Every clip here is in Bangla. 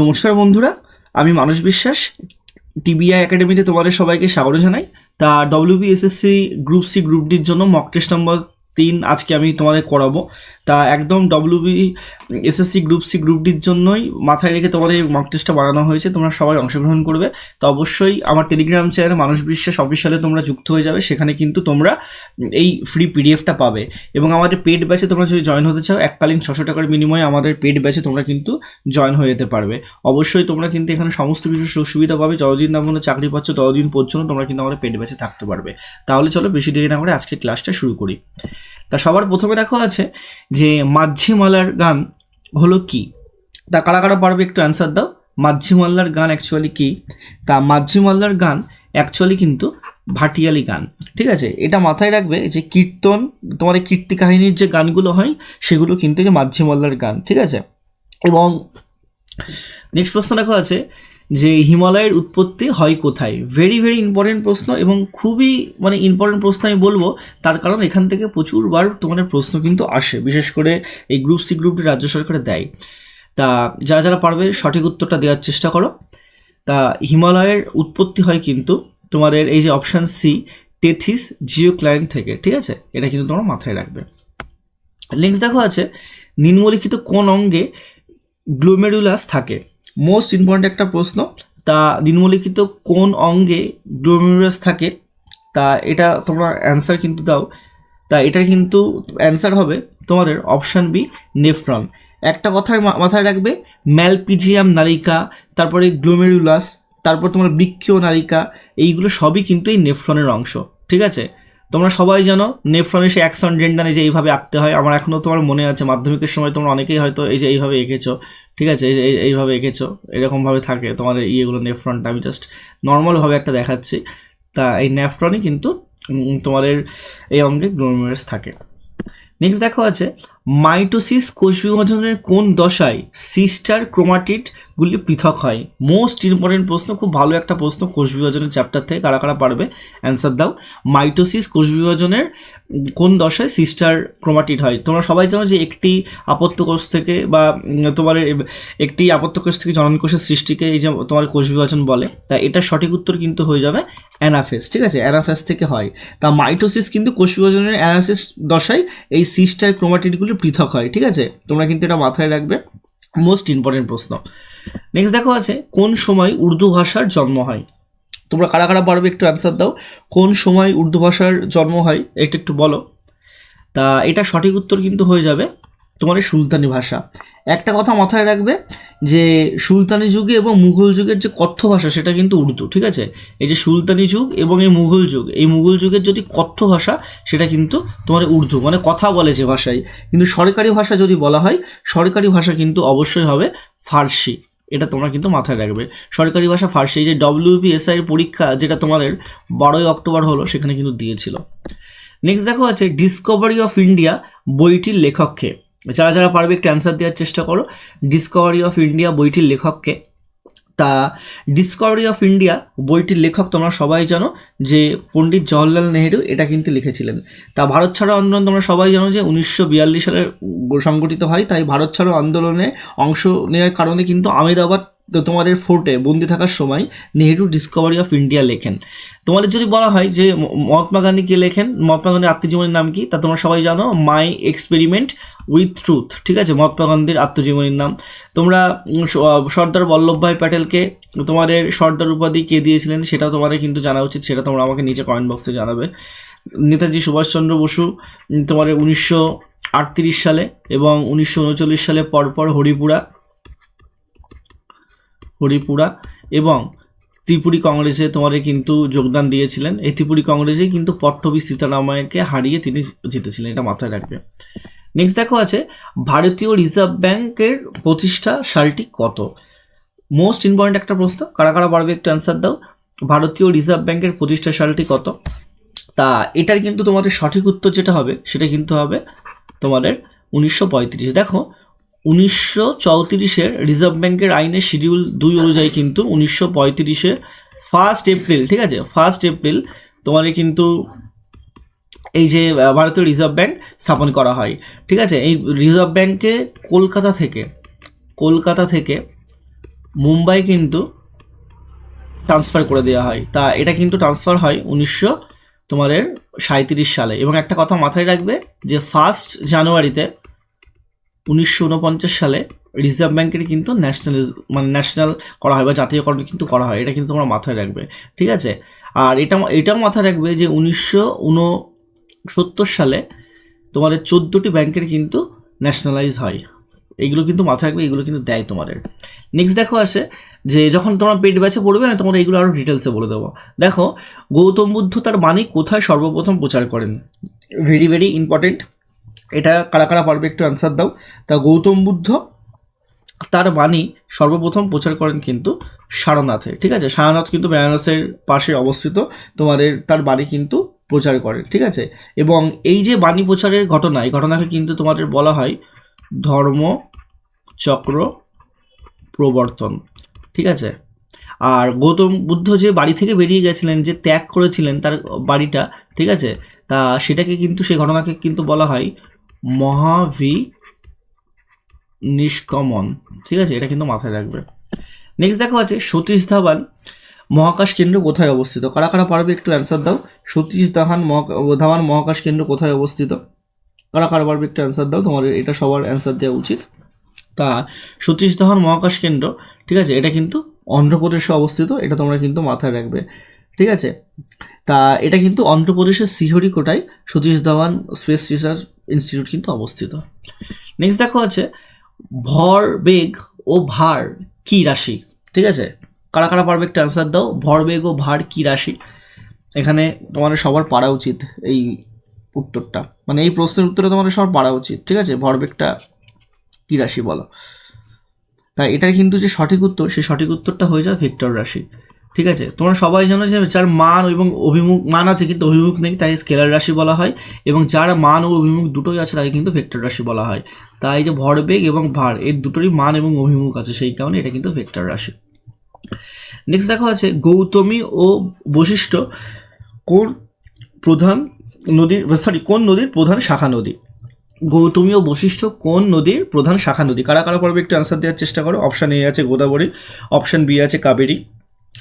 নমস্কার বন্ধুরা, আমি মানস বিশ্বাস, টিবিআই একাডেমিতে তোমাদের সবাইকে স্বাগত জানাই। তা ডব্লিউবিএসএসসি গ্রুপ সি গ্রুপ ডির জন্য মক টেস্ট নম্বর তিন আজকে আমি তোমাদের করাবো। তা একদম WB SSC group C group ডির জন্যই মাথায় রেখে তোমাদের মক টেস্টটা বানানো হয়েছে, তোমরা সবাই অংশগ্রহণ করবে। তো অবশ্যই আমার টেলিগ্রাম চ্যানেল মানুষ বিশ্বাস অফিসিয়ালে তোমরা যুক্ত হয়ে যাবে, সেখানে কিন্তু তোমরা এই ফ্রি পিডিএফটা পাবে। এবং আমাদের পেড ব্যাচে তোমরা যদি জয়েন হতে চাও, এককালীন ছশো টাকার বিনিময়ে আমাদের পেড ব্যাচে তোমরা কিন্তু জয়েন হয়ে যেতে পারবে। অবশ্যই তোমরা কিন্তু এখানে সমস্ত কিছু সুযোগ সুবিধা পাবে, যতদিন না পর্যন্ত চাকরি পাচ্ছ, ততদিন পর্যন্ত তোমরা কিন্তু আমাদের পেড ব্যাচে থাকতে পারবে। তাহলে চলো বেশি দেরি না করে আজকে ক্লাসটা শুরু করি। তা সবার প্রথমে দেখো আছে যে মাঝিমালার গান হলো কি? তা কারা কারা পারবে একটু অ্যান্সার দাও। মাঝিমাল্লার গান অ্যাকচুয়ালি কি? তা মাঝিমাল্লার গান অ্যাকচুয়ালি কিন্তু ভাটিয়ালি গান। ঠিক আছে? এটা মাথায় রাখবে যে কীর্তন তোমার এই কীর্তি কাহিনীর যে গানগুলো হয়, সেগুলো কিন্তু মাঝিমাল্লার গান। ঠিক আছে? এবং নেক্সট প্রশ্ন দেখো আছে যে হিমালয়ের উৎপত্তি হয় কোথায়? ভেরি ভেরি ইম্পর্টেন্ট প্রশ্ন এবং খুবই মানে ইম্পর্টেন্ট প্রশ্ন আমি বলব। তার কারণ এখান থেকে প্রচুরবার তোমাদের প্রশ্ন কিন্তু আসে, বিশেষ করে এই গ্রুপ সি গ্রুপটি রাজ্য সরকারে দেয়। তা যারা যারা পারবে সঠিক উত্তরটা দেওয়ার চেষ্টা করো। তা হিমালয়ের উৎপত্তি হয় কিন্তু তোমাদের এই যে অপশান সি টেথিস জিওক্লাইন থেকে, ঠিক আছে? এটা কিন্তু তোমরা মাথায় রাখবে। নেক্সট দেখো আছে, নিম্নলিখিত কোন অঙ্গে গ্লোমেরুলাস থাকে? মোস্ট ইম্পর্ট্যান্ট একটা প্রশ্ন, তা নিম্নলিখিত কোন অঙ্গে গ্লোমেরুলাস থাকে? তা এটা তোমরা অ্যান্সার কিন্তু দাও। তা এটার কিন্তু অ্যান্সার হবে তোমাদের অপশান বি নেফ্রন একটা কথার মা- মাথায় রাখবে ম্যালপিজিয়াম নালিকা তারপরে গ্লোমেরুলাস তারপর তোমার বৃক্ষীয় নালিকা, এইগুলো সবই কিন্তু এই নেফ্রনের অংশ, ঠিক আছে? তোমরা সবাই জানো, নেফ্রনে সে অ্যাকশন নিয়ে যে এইভাবে আঁকতে হয়। আমার এখনও তোমার মনে আছে, মাধ্যমিকের সময় তোমরা অনেকেই হয়তো এই যে এইভাবে এঁকেছো, ঠিক আছে? এই এইভাবে এঁকেছো, এরকমভাবে থাকে তোমাদের ইয়েগুলো নেফ্রনটা। আমি জাস্ট নর্মালভাবে একটা দেখাচ্ছি। তা এই নেফ্রনই কিন্তু তোমাদের এই অঙ্গে গ্লোমেরুলাস থাকে। নেক্সট দেখো আছে মাইটোসিস কোষ বিভাজনের কোন দশায় সিস্টার ক্রোমাটিডগুলি পৃথক হয়? মোস্ট ইম্পর্টেন্ট প্রশ্ন, খুব ভালো একটা প্রশ্ন কোষ বিভাজনের চ্যাপ্টার থেকে কারা কারা পারবে? অ্যান্সার দাও। মাইটোসিস কোষ বিভাজনের কোন দশায় সিস্টার ক্রোমাটিড হয়? তোমরা সবাই জানো যে একটি আপত্য কোষ থেকে বা তোমার একটি আপত্য কোষ থেকে জনন কোষের সৃষ্টিকে এই যে তোমার কোষ বিভাজন বলে, তা এটার সঠিক উত্তর কিন্তু হয়ে যাবে অ্যানাফেস, ঠিক আছে? অ্যানাফেস থেকে হয়। তা মাইটোসিস কিন্তু কোষ বিভাজনের অ্যানাসিস দশায় এই সিস্টার ক্রোমাটিডগুলি পৃথক হয়, ঠিক আছে? তোমরা কিন্তু এটা মাথায় রাখবে। মোস্ট ইম্পর্টেন্ট প্রশ্ন। নেক্সট দেখো আছে, কোন সময় উর্দু ভাষার জন্ম হয়? তোমরা কারা কারা পারবে একটু অ্যান্সার দাও। কোন সময় উর্দু ভাষার জন্ম হয়? এটা একটু বলো। তা এটা সঠিক উত্তর কিন্তু হয়ে যাবে। তোমার এই সুলতানি ভাষা। একটা কথা মাথায় রাখবে যে সুলতানি যুগে এবং মুঘল যুগের যে কথ্য ভাষা সেটা কিন্তু উর্দু, ঠিক আছে? এই যে সুলতানি যুগ এবং এই মুঘল যুগ, এই মুঘল যুগের যদি কথ্য ভাষা সেটা কিন্তু তোমার উর্দু মানে কথা বলে যে ভাষায় কিন্তু সরকারি ভাষা যদি বলা হয়, সরকারি ভাষা কিন্তু অবশ্যই হবে ফার্সি, এটা তোমরা কিন্তু মাথায় রাখবে। সরকারি ভাষা ফার্সি যে ডব্লিউবিএসআই এর পরীক্ষা যেটা তোমাদের বারোই অক্টোবর হলো, সেখানে কিন্তু দিয়েছিল। নেক্সট দেখো আছে ডিসকভারি অফ ইন্ডিয়া বইটির লেখককে। যারা যারা পারবে একটু অ্যান্সার দেওয়ার চেষ্টা করো। ডিসকভারি অফ ইন্ডিয়া বইটির লেখককে। তা ডিসকভারি অফ ইন্ডিয়া বইটির লেখক তোমরা সবাই জানো যে পণ্ডিত জওয়াহরলাল নেহেরু এটা কিন্তু লিখেছিলেন। তা ভারত ছাড়ো আন্দোলন তোমরা সবাই জানো যে উনিশশো বিয়াল্লিশ সালে সংগঠিত হয়, তাই ভারত ছাড়ো আন্দোলনে অংশ নেওয়ার কারণে কিন্তু আমেদাবাদ তো তোমাদের ফোর্টে বন্দি থাকার সময় নেহেরু ডিসকভারি অফ ইন্ডিয়া লেখেন। তোমাদের যদি বলা হয় যে মহাত্মা গান্ধী কে লেখেন, মহাত্মা গান্ধীর আত্মজীবনীর নাম কি? তা তোমরা সবাই জানো মাই এক্সপেরিমেন্ট উইথ ট্রুথ ঠিক আছে? মহাত্মা গান্ধীর আত্মজীবনীর নাম। তোমরা সর্দার বল্লভভাই প্যাটেলকে তোমাদের সর্দার উপাধি কে দিয়েছিলেন সেটাও তোমাদের কিন্তু জানা উচিত, সেটা তোমরা আমাকে নিচে কমেন্ট বক্সে জানাবে। নেতাজি সুভাষচন্দ্র বসু তোমাদের উনিশশো আটত্রিশ সালে এবং উনিশশো উনচল্লিশ সালে পরপর হরিপুরা হরিপুরা এবং ত্রিপুরি কংগ্রেসে তোমাদের কিন্তু যোগদান দিয়েছিলেন। এই ত্রিপুরি কংগ্রেসে কিন্তু পট্টবী সীতারামায়কে হারিয়ে তিনি জিতেছিলেন, এটা মাথায় রাখবে। নেক্সট দেখো আছে, ভারতীয় রিজার্ভ ব্যাংকের প্রতিষ্ঠা সালটি কত? মোস্ট ইম্পর্ট্যান্ট একটা প্রশ্ন, কারা কারা পারবে একটু অ্যান্সার দাও। ভারতীয় রিজার্ভ ব্যাংকের প্রতিষ্ঠা সালটি কত? তা এটার কিন্তু তোমাদের সঠিক উত্তর যেটা হবে, সেটা কিন্তু হবে তোমাদের উনিশশো পঁয়ত্রিশ। দেখো উনিশশো চৌত্রিশের রিজার্ভ ব্যাংকের আইনের শিডিউল দুই অনুযায়ী কিন্তু উনিশশো পঁয়ত্রিশে ফার্স্ট এপ্রিল, ঠিক আছে? ফার্স্ট এপ্রিল তোমাদের কিন্তু এই যে ভারতীয় রিজার্ভ ব্যাংক স্থাপন করা হয়, ঠিক আছে? এই রিজার্ভ ব্যাংকে কলকাতা থেকে কলকাতা থেকে মুম্বাই কিন্তু ট্রান্সফার করে দেওয়া হয়। তা এটা কিন্তু ট্রান্সফার হয় উনিশশো তোমাদের সাঁত্রিশ সালে। এবং একটা কথা মাথায় রাখবে যে, ফার্স্ট জানুয়ারিতে উনিশশো উনপঞ্চাশ সালে রিজার্ভ ব্যাঙ্কের কিন্তু ন্যাশনাল মানে ন্যাশনাল করা হয় বা জাতীয়করণ কিন্তু করা হয়। এটা কিন্তু তোমরা মাথায় রাখবে, ঠিক আছে? আর এটা এটাও মাথায় রাখবে যে উনিশশো উনসত্তর সালে তোমাদের চোদ্দোটি ব্যাংকের কিন্তু ন্যাশনালাইজ হয়। এগুলো কিন্তু মাথায় রাখবে, এগুলো কিন্তু দেয় তোমাদের। নেক্সট দেখো আসে যে যখন তোমরা পেট ব্যাচে পড়বে না তোমরা এগুলো আরও ডিটেলসে বলে দেবো। দেখো, গৌতম বুদ্ধ তার বাণী কোথায় সর্বপ্রথম প্রচার করেন? ভেরি ভেরি ইম্পর্টেন্ট এটা কারা কারা পারবে একটু অ্যান্সার দাও। তা গৌতম বুদ্ধ, তার বাণী সর্বপ্রথম প্রচার করেন কিন্তু সারনাথে, ঠিক আছে? সারনাথ কিন্তু বেনারসের পাশে অবস্থিত, তোমাদের তার বাণী কিন্তু প্রচার করেন, ঠিক আছে? এবং এই যে বাণী প্রচারের ঘটনা, এই ঘটনাকে কিন্তু তোমাদের বলা হয় ধর্ম চক্র প্রবর্তন, ঠিক আছে? আর গৌতম বুদ্ধ যে বাড়ি থেকে বেরিয়ে গেছিলেন, যে ত্যাগ করেছিলেন তার বাড়িটা, ঠিক আছে? তা সেটাকে কিন্তু সেই ঘটনাকে কিন্তু বলা হয় মহাভি নিষ্কমন ঠিক আছে? এটা কিন্তু মাথায় রাখবে। নেক্সট দেখো আছে সতীশ ধাবান মহাকাশ কেন্দ্র কোথায় অবস্থিত? কারা কারা পারবে একটু অ্যান্সার দাও। সতীশ মহাকা ধাওয়ান মহাকাশ কেন্দ্র কোথায় অবস্থিত? কারা কারা পারবে একটু অ্যান্সার দাও। তোমাদের এটা সবার অ্যান্সার দেওয়া উচিত। তা, সতীশ ধাওয়ান মহাকাশ কেন্দ্র, ঠিক আছে? এটা কিন্তু অন্ধ্রপ্রদেশে অবস্থিত। এটা তোমরা কিন্তু মাথায় রাখবে। ঠিক আছে? তা, এটা কিন্তু অন্ধ্রপ্রদেশের শ্রীহরিকোটায় Satish Dhawan space research institute কিন্তু অবস্থিত। নেক্সট দেখো আছে, ভর, বেগ ও ভার কি রাশি? ঠিক আছে? কারা কারা পারবে একটা অ্যান্সার দাও। ভরবেগ ও ভার কি রাশি? এখানে তোমাদের সবার পারা উচিত এই উত্তরটা। মানে এই প্রশ্নের উত্তরে তোমাদের সবার পারা উচিত, ঠিক আছে? ভরবেগটা কি রাশি বলো? তাই এটার কিন্তু যে সঠিক উত্তর, সেই সঠিক উত্তরটা হয়ে যায় ভেক্টর রাশি। ঠিক আছে? তোমরা সবাই জানো যে যার মান এবং অভিমুখ, মান আছে কিন্তু অভিমুখ নেই, তাই স্কেলার রাশি বলা হয়। এবং যার মান ও অভিমুখ দুটোই আছে, তাকে কিন্তু ভেক্টর রাশি বলা হয়। তাই যে ভরবেগ এবং ভার, এর দুটোরই মান এবং অভিমুখ আছে, সেই কারণে এটা কিন্তু ভেক্টর রাশি। নেক্সট দেখো আছে, গৌতমী ও বশিষ্ঠ কোন প্রধান নদীর সরি কোন নদীর প্রধান শাখা নদী? গৌতমী ও বশিষ্ঠ কোন নদীর প্রধান শাখা নদী? কারা কারা পর্বে একটু অ্যান্সার দেওয়ার চেষ্টা করো। অপশান এ আছে গোদাবরী অপশান বি আছে কাবেরী।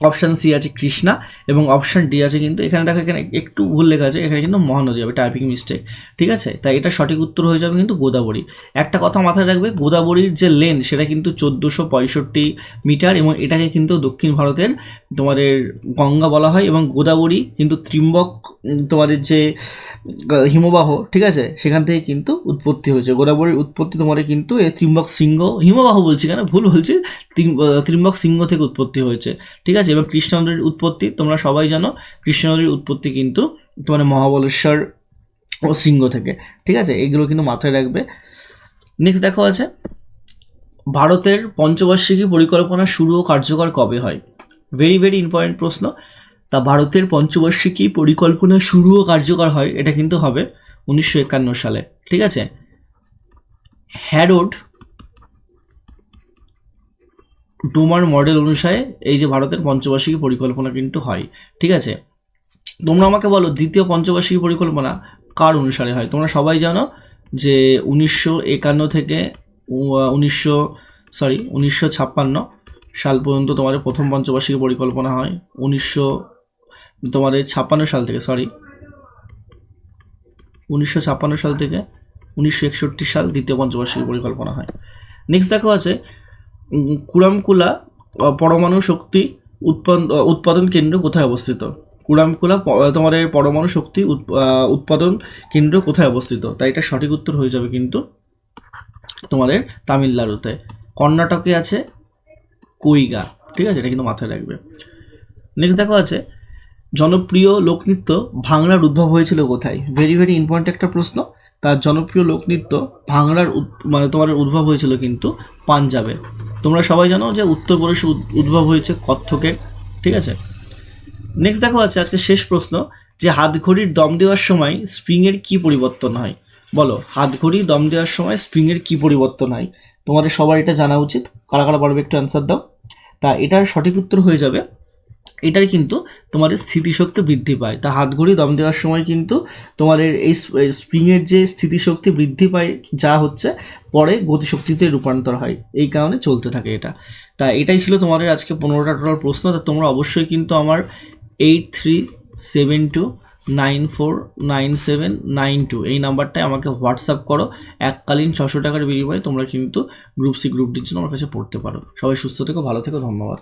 অপশান সি আছে কৃষ্ণা এবং অপশান ডি আছে কিন্তু এখানে দেখো এখানে একটু ভুল লেখা আছে, এখানে কিন্তু মহানদী হবে টাইপিং মিস্টেক ঠিক আছে? তাই এটা সঠিক উত্তর হয়ে যাবে কিন্তু গোদাবরী। একটা কথা মাথায় রাখবে, গোদাবরীর যে লেন সেটা কিন্তু চোদ্দোশো পঁয়ষট্টি মিটার এবং এটাকে কিন্তু দক্ষিণ ভারতের তোমাদের গঙ্গা বলা হয় এবং গোদাবরী কিন্তু ত্রিম্বক তোমাদের যে হিমবাহ, ঠিক আছে? সেখান থেকে কিন্তু উৎপত্তি হয়েছে। গোদাবরীর উৎপত্তি তোমাদের কিন্তু এই ত্রিম্বক সিংহ, হিমবাহ বলছি কেন? ভুল বলছি ত্রিম- ত্রিম্বক সিংহ থেকে উৎপত্তি হয়েছে, ঠিক আছে এবং কৃষ্ণ নদীর উৎপত্তি, তোমরা সবাই জানো, কৃষ্ণ নদীর উৎপত্তি কিন্তু তোমার মহাবলেশ্বর ও সিংহ থেকে, ঠিক আছে? এগুলো কিন্তু মাথায় রাখবে। নেক্সট দেখো আছে, ভারতের পঞ্চবার্ষিকী পরিকল্পনা শুরু ও কার্যকর কবে হয়? ভেরি ভেরি ইম্পর্টেন্ট প্রশ্ন। তা ভারতের পঞ্চবার্ষিকী পরিকল্পনা শুরু ও কার্যকর হয়, এটা কিন্তু হবে উনিশশো একান্ন সালে, ঠিক আছে? হ্যারোড ডোমার মডেল অনুসারে এই যে ভারতের পঞ্চবার্ষিকী পরিকল্পনা কিন্তু হয়, ঠিক আছে? তোমরা আমাকে বলো, দ্বিতীয় পঞ্চবার্ষিকী পরিকল্পনা কার অনুসারে হয়? তোমরা সবাই জানো যে উনিশশো একান্ন থেকে উনিশশো সরি উনিশশো ছাপ্পান্ন সাল পর্যন্ত তোমাদের প্রথম পঞ্চবার্ষিকী পরিকল্পনা হয়। উনিশশো, তোমাদের ছাপ্পান্ন সাল থেকে সরি উনিশশো ছাপ্পান্ন সাল থেকে উনিশশো একষট্টি সাল দ্বিতীয় পঞ্চবার্ষিকী পরিকল্পনা হয়। নেক্সট দেখো আছে কুরামকুলা পরমাণু শক্তি উৎপাদন উৎপাদন কেন্দ্র কোথায় অবস্থিত? কুরামকুলা তোমাদের পরমাণু শক্তি উৎ- উৎপাদন কেন্দ্র কোথায় অবস্থিত? তাই এটা সঠিক উত্তর হয়ে যাবে কিন্তু তোমাদের তামিলনাড়ুতে। কর্ণাটকে আছে কুইগা, ঠিক আছে? এটা কিন্তু মাথায় রাখবে। নেক্সট দেখো আছে, জনপ্রিয় লোকনৃত্য ভাংড়ার উদ্ভব হয়েছিল কোথায়? ভেরি ভেরি ইম্পর্টেন্ট একটা প্রশ্ন। তার জনপ্রিয় লোকনৃত্য ভাংড়ার মানে তোমার উদ্ভব হয়েছিল কিন্তু পাঞ্জাবে। তোমরা সবাই জানো যে উত্তরপ্রদেশে উদ- উদ্ভব হয়েছে কত্থকের ঠিক আছে? নেক্সট দেখো আছে আজকে শেষ প্রশ্ন, যে হাতঘড়ির দম দেওয়ার সময় স্প্রিংয়ের কি পরিবর্তন হয়? বলো হাতঘড়ি দম দেওয়ার সময় স্প্রিংয়ের কি পরিবর্তন হয়? তোমাদের সবার এটা জানা উচিত। কারা কারা পারবে একটু অ্যান্সার দাও। তা এটার সঠিক উত্তর হয়ে যাবে এটার কিন্তু তোমাদের স্থিতিশক্তি বৃদ্ধি পায়। তা হাত ঘড়ি দম দেওয়ার সময় কিন্তু তোমাদের এই স্প্রিংয়ের যে স্থিতিশক্তি বৃদ্ধি পায়, যা হচ্ছে পরে গতিশক্তিতে রূপান্তর হয়। এই কারণে চলতে থাকে এটা। তা এটাই ছিল তোমাদের আজকে পনেরোটা টোটাল প্রশ্ন। তা তোমরা অবশ্যই কিন্তু আমার eight three seven two nine four nine seven nine two এই নাম্বারটায় আমাকে হোয়াটসঅ্যাপ করো। এককালীন ছশো টাকার বিনিময়ে তোমরা কিন্তু গ্রুপ সি গ্রুপ ডির জন্য আমার কাছে পড়তে পারো। সবাই সুস্থ থেকো, ভালো থেকো, ধন্যবাদ।